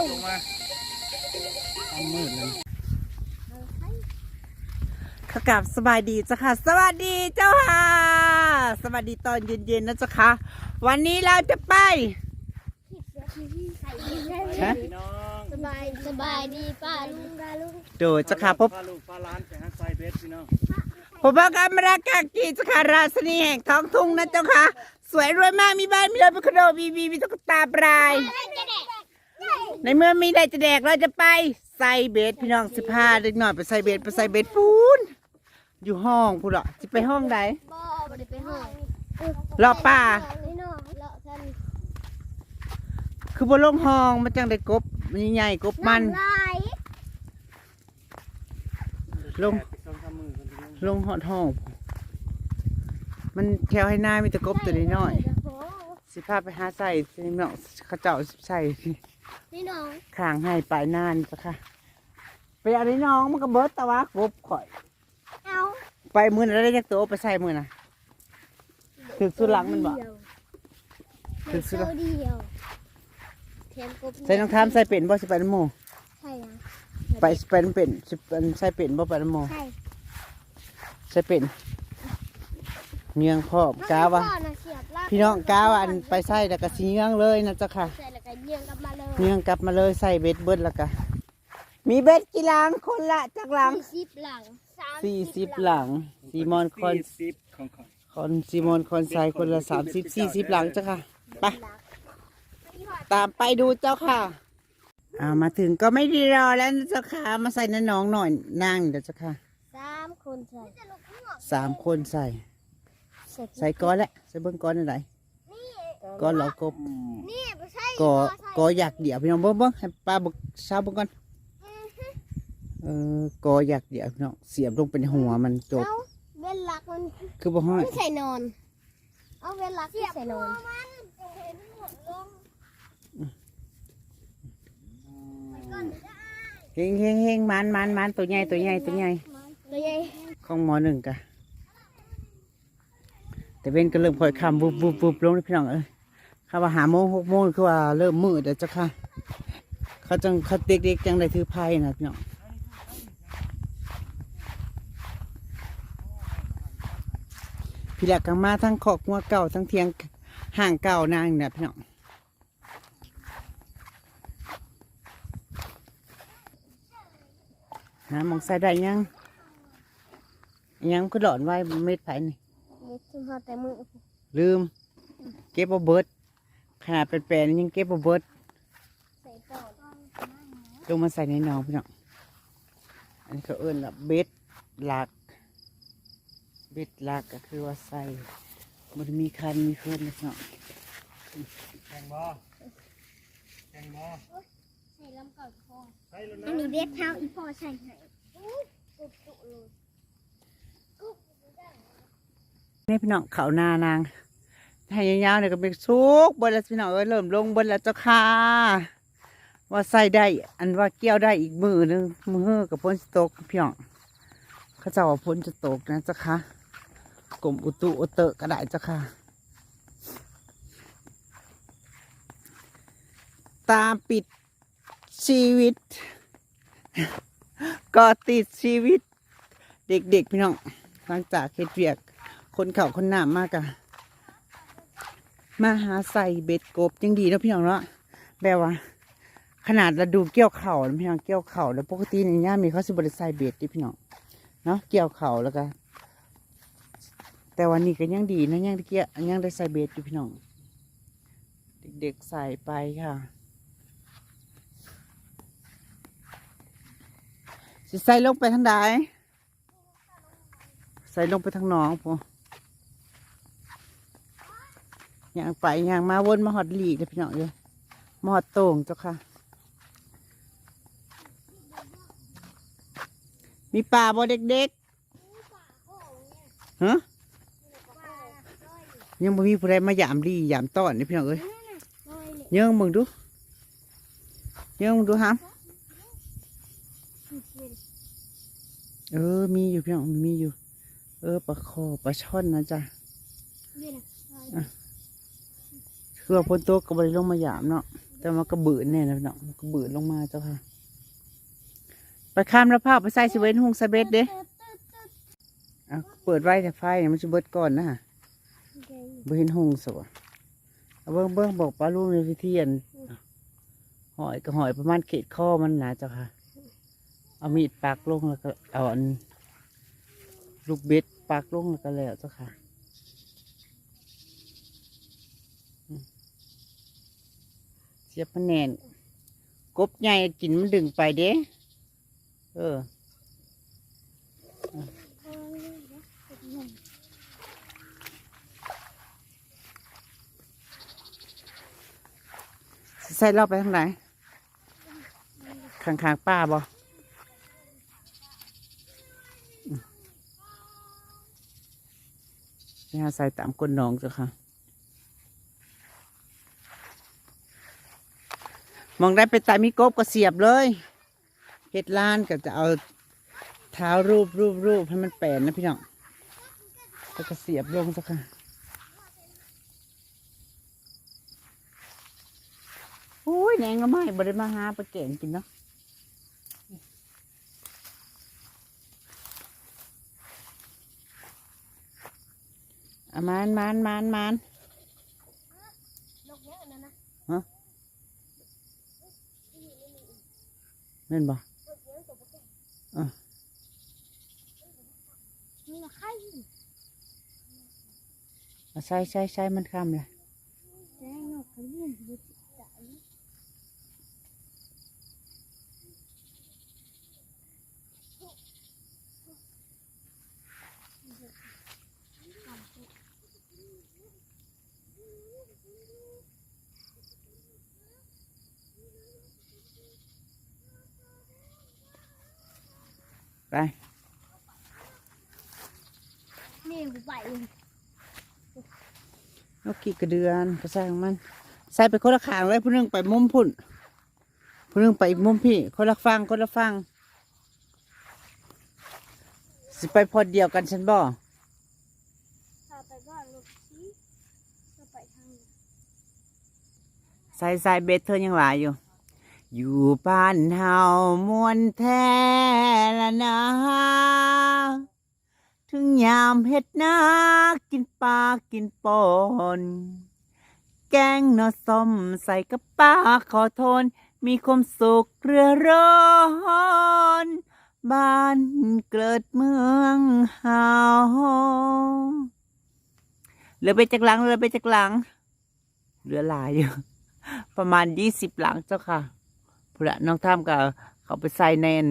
ลงลงมาทำมืดเลยขากลับสบายดีจ้ะค่ะ สวัสดีเจ้าค่ะ สวัสดีตอนเย็นๆนะจ๊ะค่ะ วันนี้เราจะไปฮะน้องสบายสบายดีป้าลุงป้าลุงโดยจ้ะค่ะพบพาลูกพาล้านไปหาไซเบสพี่น้องผมบอกกันมาราคากีจ้ะค่ะราชนีแห่งท้องทุ่งนะเจ้าค่ะ สวยรวยมากมีบ้านมีรถมีคอนโดมีมีมีตุ๊กตาปลาย ในเมื่อมีได้จะแดกเราจะไปไซเบสพี่น้องสิพาเด็กหน่อยไปไซเบสไปไซเบสพูนอยู่ห้องพูดอะจะไปห้องไหนบ่บ่ได้ไปห้องรอป่านี่น้องเลาะกันคือบนลงห้องมันจังได้กบมันใหญ่ๆกบมันลายลง ลงหอดห้อง มันแถวให้หน้ามีแต่กบตัวน้อยๆ สิพาไปหาใส่สิเนาะเขาเจ้าใส่ นี่น้องข้างให้ปลายนานจ้ะค่ะไปเอาได้น้องมันก็เบิดแตะวะกบข่อย เอาไปมือน่ะได้จักตัวไปใส่มือน่ะถึกสุดหลังมันบ่ถึงสุดเดียวแถมกบใส่รองเท้าใส่เป็นบ่สิไปน้ำหมูใช่นะไปไปน้ำเป็นสิเป็นใส่เป็นบ่ไปน้ำหมูใช่ใส่เป็น เงียงพ่อมกาวะพ่อน่ะเสียบลากพี่น้องกาวาอันไปใส่แล้วก็สีเงียงเลยนะจ๊ะค่ะใส่แล้วก็เยี่ยงกลับมาเลยเงียงกลับมาเลยใส่เบ็ดเบิดแล้วก็มีเบ็ดกี่หลังคนละจักหลังสี่สิบหลังามสี่สิบหลังซีมอนคอนสี่สิบของของคอนซีมอนคอนไซคนละสามสิบสี่สิบหลังจ้ะค่ะไปตามไปดูเจ้าค่ะอ่ามาถึงก็ไม่ได้รอแล้วนะเจ้าค่ะมาใส่น้องๆหน่อยนั่งเดี๋ยวเจ้าค่ะสามคนใส่สามคนใส่ ใส่ก้อนแหละใส่เบิ้งก้อนอะไรก้อนเหลอกบนี่ไม่ใช่กอกออยากเดี่ยวพี่น้องเบิ้งเบิ้งให้ป้าบอกชาวเบิ้งก่อนเออกออยากเดี่ยวพี่น้องเสียบลงเป็นหัวมันจบเอาเว้นลักมันคือบ่ห้อยไม่ใส่นอน เอาเว้นลักไม่ใส่นอนเฮงเฮงเฮงมันมันมันตัวใหญ่ตัวใหญ่ตัวใหญ่ตัวใหญ่ของหมอหนึ่งกะ แต่เว้นก็เริ่มค่อยคำบุบบุบบุบลงพี่น้องเอ้ยข้าว่าหาโมงหกโมงคือว่าเริ่มมืดแล้วเจ้าค่ะ เขาจังเขาเด็กๆจังได้ถือไพ่นะพี่น้องพี่แหลกกังมาทั้งขอกงัวเก่าทั้งเทียงห่างเก่านางเนี่ยพี่น้องหามองใส่ได้ยังยังก็หลอนไว้เม็ดไผ่นี่ กขึ้นพอแต่มือลืม เก็บเอาเบิด ขนาดเป็นแปลนๆยังเก็บเอาเบิดใส่ก่อนลงมาใส่ในหนองพี่น้องอันนี้เขาเอิ้นว่าเบ็ดหลัก เบ็ดหลักก็คือว่าใส่มันมีคันมีเคื่อนนะพี่น้องแข่งบ่แข่งบ่ใส่ลำก่อนพอใช่แล้วอันะนนี้เด็ดเท้าอีพอใส่ให้กุบจุเลย นี่พี่น้องเขานานางให้ยาวๆเนี่ยก็เป็นสุกบนแล้วพี่น้องเอ้ยเริ่มลงบนแล้วเจ้าค่ะว่าใส่ได้ อันว่าเกี่ยวได้อีกมือหนึงมือกับพ้นสตกพี่น้องเขาเจะว่าพ้นจะตกนะเจ้าค่ะกรมอุตุอุเตะก็ได้เจ้าค่ะ ตามปิดชีวิต ก็ติดชีวิต เด็กๆพี่น้องหลังจากเฮ็ดเวียก คนเข่าคนหนามมากอะมาหาใส่เบ็ดกบยังดีนะพี่น้องเนาะแบบว่า ขนาดเราดูเกี่ยวเข่าพี่น้องเกี่ยวเข่าแล้วปกติในย่ามีเขาสิบริใส่เบ็ดดิพี่น้องเนาะเกี่ยวเข่าแล้วก็แต่วันนี้ก็ยังดีนะยังเกี่ยยังได้ใส่เบ็ดอยู่พี่น้องเด็กๆใส่ไปค่ะสิใส่ลงไปทางใดใส่ลงไปทางหนองพอ ย่างไปอย่างมาวนมาหอดหลีเลยพี่น้องเลยมาหอดโต่งเจ้าค่ะ มีป่าบ่เด็กๆฮะยังบ่มีผู้ใดมาหยามดีหยามต้อนนี่พี่น้องเอ้ยเยิ่งมึงดูเยิ่งมึงดูฮะเออ มีอยู่พี่น้องมีอยู่ เออปลาคอปลาช่อนนะจ๊ะนี่นะ คือว่าพ้นโต๊ะก็บริลงมาหยามเนาะแต่มันก็บืนแน่นะพี่น้องมันก็บืนลงมาเจ้าค่ะ ไปข้ามแล้วภาพไปใส่สิเวนหงสเบ็ดเด้เอาเปิดไว้แต่ไฟมันจะเบิดก่อนนะเห็นหงสวะเบิ้งเบิ้งบอกป้าลุงในพิธีอันหอยก็หอยประมาณเกตข้อมันนะเจ้าค่ะ เอามีดปักลงแล้วก็เอาอันลูกเบ็ดปักลงแล้วก็แล้วเจ้าค่ะอืมเสียบมันแน่น กบใหญ่กินมันดึงไปเด้เออใส่รอบไปทางไหนข้างๆป้าบ่อืมนี่ฮะใส่ตามก้นน้องจ้ะค่ะ มองได้ไปตามีกบก็เสียบเลยเฮ็ดล้านก็จะเอาเท้ารูปรูปรูปให้มันแปลนนะพี่น้องแล้วก็เสียบลงจ้ะค่ะโอ้ยแหนงก็ไม่บริมาหาไปเก่งกินเนาะอะมานมานมานมานนกเยอะนะนะเล่นบ่นกเยอะตัว แก่อะมีละไข่อะใส่ใส่ใส่มันข้ามเลย แจ้งนกเขาเลี้ยงอยู่ที่ไหน ไปนี่กูไปเลยนกกี่กระเดือนก็ใส่ของมัน ใส่ไปคนละขางเลยผู้นึงไปมุมพุ่นผู้นึงไปอีกมุมพี่คนละฟังคนละฟังสิไปพอดเดียวกันฉันบ่ไปบ้านลูกชี้ไปทางนี้ใส่ใส่เบ็ดเธอยังหลายอยู่ อยู่บ้านเฮามวนแท้ละนะ ถึงยามเฮ็ดนากินปลากินปอนแกงนอส้มใส่กับปลาขอทน มีความสุขเรือร้อนบ้านเกิดเมืองเฮาเหลือไปจากหลังเหลือไปจากหลังเหลือหลายอยู่ ประมาณยี่สิบหลังเจ้าค่ะ พระน้องท่ามกับเขาไปใส่ในอัน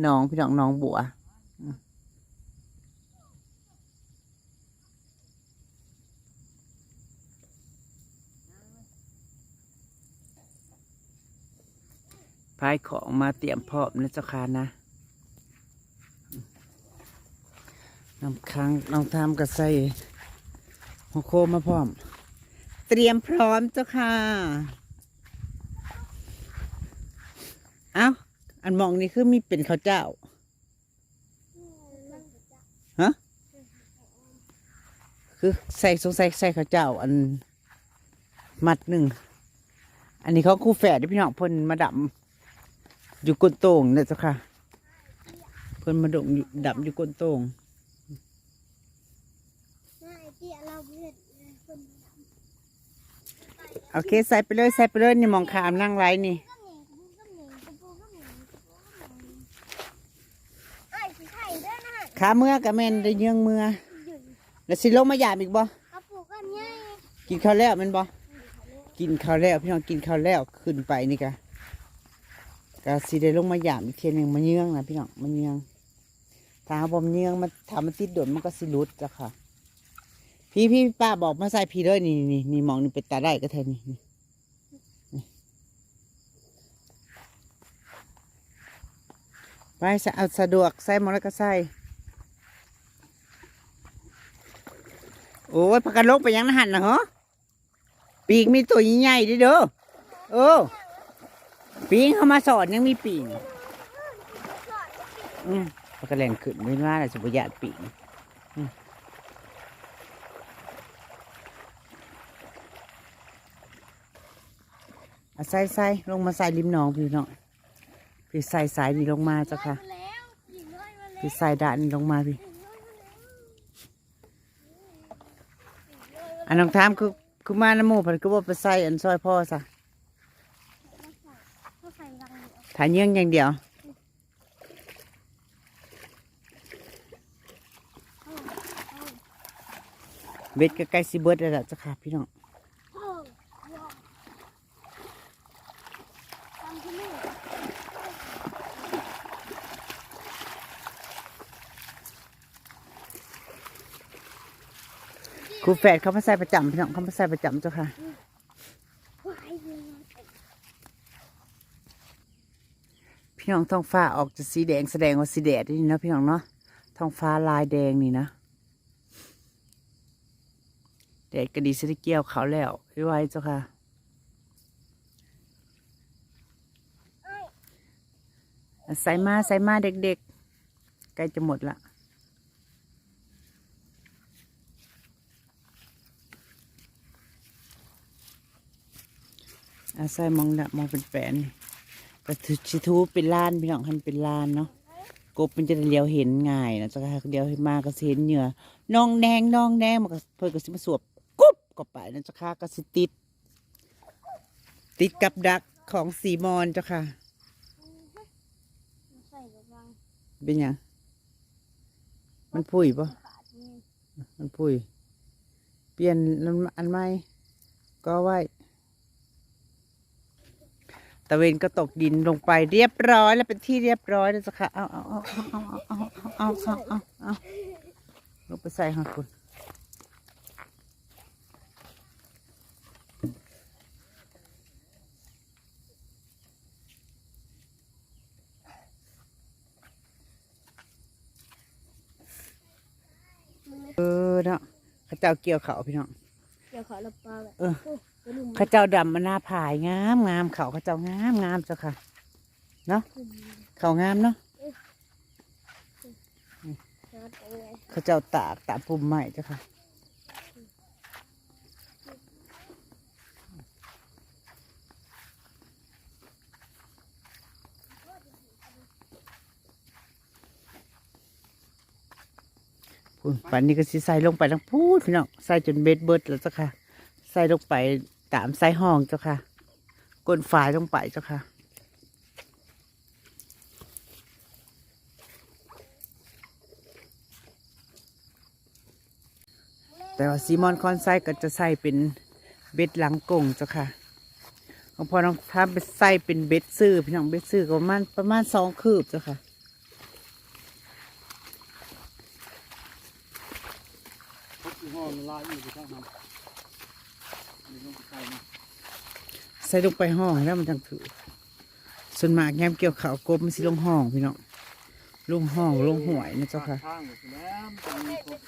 หนองพี่น้องหนองบัวพายของมาเตรียมพร้อมนะเจ้าค่ะนะน้ำค้างน้องท่ามกับใส่หัวโคมาพร้อม เตรียมพร้อมเจ้าค่ะ เอ้าอันมองนี่คือมีเป็นข้าวเจ้า ฮะ คือใส่สงสัยใส่ข้าวเจ้า อันมัดหนึ่ง อันนี้เขาคู่แฝดที่พี่น้องเพิ่นมาดำอยู่ก้นโต่งเนี่ยเจ้าค่ะ เพิ่นมาดงอยู่ดำอยู่ก้นโต่งน่าไอ้เจี๊ยเราเพื่อนคนโอเค ใส่ไปเลย ใส่ไปเลย นี่มองขามนั่งไรนี่ ก็เหนียวกูก็เหนียวกูปูก็เหนียวกูก็เหนียวไอ้สิไข่ด้วยนะ ขาเมื่อกับแม่นได้เยื่องเมื่อหยุดแล้วสิลงมาหยามอีกบ่กระปุกกันง่ายกินข้าวแล้วแมันบ่กินข้าวแล้วพี่น้องกินข้าวแล้วขึ้นไปนี่กะกะสิได้ลงมาหยามอีกเทียหนึงมาเยื่องนะพี่น้องมาเยื่องถ้าบ่มเยื่องมันถ้ามันติดโดนมันก็สิหลุดจ้ะค่ะ พี่พี่ป้าบอกมาใส่พี่เลยนี่นี่นี่มองนี่เป็นตาได้ก็แทนนี่นี่นี่ไปสะเอาสะดวกใส่หมดแล้วก็ใส่ โอ้ยพักกันลงไปยังนะหันนะเหรอปีกมีตัวใหญ่ๆเดิเด้อเออปีกเข้ามาสอนยังมีปีกอืมพักกันแรงขึ้นไม่ว่าอะไรสุบยาดปีกอืมอะใส่ใส่ลงมาใส่ริมหนองพี่น้องพี่ใส่สายนี่ลงมาเจ้าค่ะมาแล้วหญิงน้อยมาแล้วพี่ใส่ด่านนี่ลงมาพี่ หญิงน้อยมาแล้ว อันน้องทามคือคือมาน้ำหมูเพันก็ว่าไปใส่อันซอยพ่อซะมาใส่รังเดียวถ่ายเยื่องอย่างเดียวเบ็ดก็ใกล้สิเบิดแล้วจะเจ้าค่ะพี่น้อง โอ้ว้าวตามที่นี่ ครูแฝดเขามาใส่ประจำพี่น้องเขามาใส่ประจำเจ้าค่ะพี่น้องท้องฟ้าออกจะสีแดงแสดงว่าสีแดดนี่นะพี่น้องเนาะท้องฟ้าลายแดงนี่นะแดดก็ดีสิได้เกี่ยวเขาแล้วไว้เจ้าค่ะเอ้ยใส่มาใส่มาเด็กๆใกล้จะหมดละ อะใส่มองละมองเป็นแปนนี่แต่ถือชิทูเป็นล้านพี่น้องคันเป็นล้านเนาะกบมันจะได้เลี้ยวเห็นง่ายนะเจ้าค่ะเดียวมาก็เห็นเหยื่อน้องแดงน้องแดงมันก็เพิ่นก็สิมาสวบกุ๊บก็ไปนะเจ้าค่ะก็สิติด ติดกับดักของสีมอนเจ้าค่ะ เป็นยังมันพุยปะปาดนี่มันพุยเปลี่ยนอันใหม่ก็ไว้ะเวนก็ตกดินลงไปเรียบร้อยแล้วเป็นที่เรียบร้อยแล้วจ้ะค่ะเอาเอาเอาเอาเอาเอาเอาเอาเอาเอาลงไปใส่ค่ะคุณเออเนาะเข้าเจ้าเกี่ยวเขาพี่น้องเดี๋ยวขอรับปลาแบบเออโอ้กระดุมเข้าเจ้าดำมันหน้าผายงามงามเขาข้าเจ้างามงามเจ้าค่ะ เนาะเขางามเนาะยอดเลยเขาเจ้าตากตากปุ่มใหม่เจ้าค่ะปันนี้ก็สิใส่ลงไปทั้งพูดพี่น้องใส่จนเบ็ดเบิดแล้วจ้าค่ะ ใส่ลงไปตามใส่ห้องเจ้าค่ะก้นฝายลงไปเจ้าค่ะ แต่ว่าซีมอนคอนไซก็จะใส่เป็นเบ็ดหลังกงเจ้าค่ะของพอน้องทำไปใส่เป็นเบ็ดซื้อพี่น้องเบ็ดซื้อก็ประมาณประมาณสองคืบเจ้าค่ะ พบห้องมันลายอยู่ที่ข้างทำนี่ต้องไปใส่นะ ใส่ลงไปห้องแล้วมันจังถือส่วนมากแง้มเกี่ยวขาวกบมันสิลงห้องพี่น้องลงห้องลงห่วยนะเจ้าค่ะข้างหมดแล้วมันมีครบ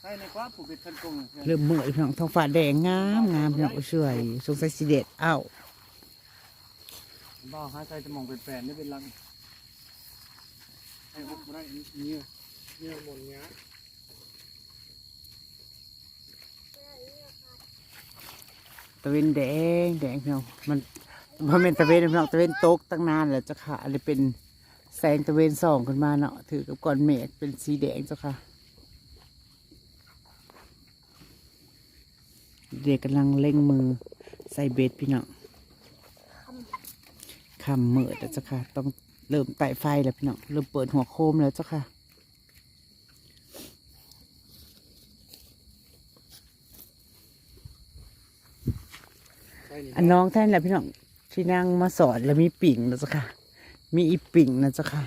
ใช่ในกว่าผูกเป็นคันกงเนี่ยเริ่มเมื่อยพี่น้องท้องฟ้าแดงงามงามพี่น้องเฉยสงสัยสิเด็ดเอ้าบ้าหาใส่จะมองเป็นแฟนนี่เป็นลังไอ้พวกไรเนี่ยเนี่ยหมดเนี้ย ตะเวนแดงแดงพี่น้องมันเพราะเป็นตะเวนพี่น้องตะเวนตกตั้งนานแล้วเจ้าค่ะอันนี้เป็นแสงตะเวนส่องขึ้นมาเนาะถือกับก้อนเมฆเป็นสีแดงเจ้าค่ะ เด็กกำลังเล่งมือใส่เบ็ดพี่น้องคำมืดแล้วเจ้าค่ะ ต้องเริ่มไต่ไฟแล้วพี่น้องเริ่มเปิดหัวโคมแล้วเจ้าค่ะ ใช่นี่ อันน้องท่านแหละพี่น้องที่นั่งมาสอนแล้วมีปิ่งนะจ๊ะค่ะ มีอีปิ่งนะจ๊ะค่ะ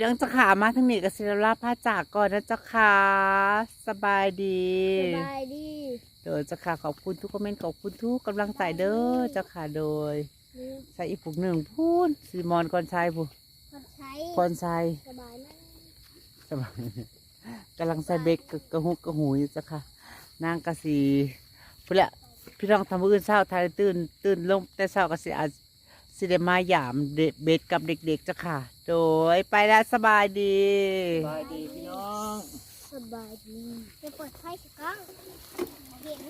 พี่น้องเจ้าขามาทั้งนี้กับศิลาพาจากก่อนนะเจ้าค่ะสบายดี สบายดีโดยเจ้าค่ะขอบคุณทุกคอมเมนต์ขอบคุณทุกกำลังใจเด้อเจ้าค่ะโดยนี่ใส่อีกผูกหนึ่งพูนซีมอนก่อนชายผู้คนใช้ก่อนชายสบายมากสบายกำลังใส่เบรกกะกระหุกกระหูอยู่จ้ะค่ะนางกะสีพุ่นละพี่น้องทำมืออื่นเช้าทายตื่นตื่นลงแต่เช้ากะสีอาจ สิเดมาหยามเด็กเบ็ดกับเด็กๆจ้ะค่ะ โดยไปแล้วสบายดี สบายดีพี่น้อง สบายดีจะเปิดไฟสักครั้งเห็น